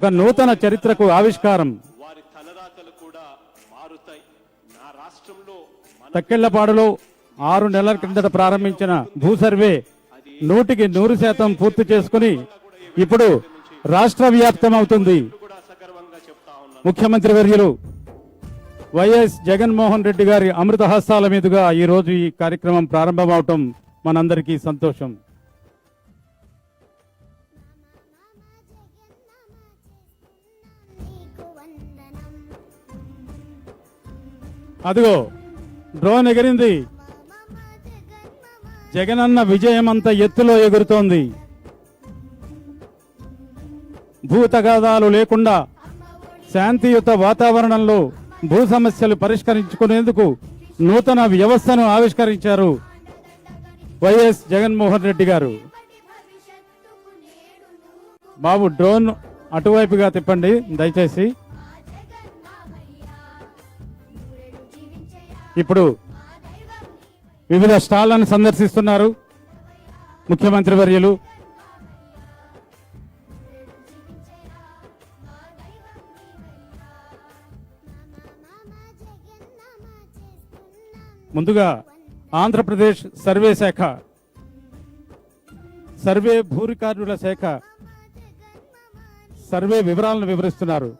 ఒక నూతన చరిత్రకు ఆవిష్కారం. వారి తలరాతలు కూడా మారుతాయి. నా రాష్ట్రంలో తక్కెళ్ళపాడులో ఆరు నెలల క్రిందట ప్రారంభించిన భూ సర్వే నూటికి నూరు శాతం పూర్తి చేసుకుని ఇప్పుడు రాష్ట్ర వ్యాప్తం అవుతుంది ముఖ్యమంత్రి వర్యులు వైఎస్ జగన్మోహన్ రెడ్డి గారి అమృత హస్తాల మీదుగా ఈ రోజు ఈ కార్యక్రమం ప్రారంభమవటం మనందరికీ సంతోషం. అదిగో డ్రోన్ ఎగిరింది. జగనన్న విజయం అంత ఎత్తులో ఎగురుతోంది. భూతగాదాలు లేకుండా శాంతియుత వాతావరణంలో భూ సమస్యలు పరిష్కరించుకునేందుకు నూతన వ్యవస్థను ఆవిష్కరించారు వైఎస్ జగన్మోహన్ రెడ్డి గారు. బాబు డ్రోన్ అటువైపుగా తిప్పండి దయచేసి. ఇప్పుడు వివిధ స్టాళ్ళను సందర్శిస్తున్నారు ముఖ్యమంత్రి వర్యులు. ముందుగా ఆంధ్రప్రదేశ్ సర్వే శాఖ సర్వే భూ రికార్డుల శాఖ సర్వే వివరాలను వివరిస్తున్నారు.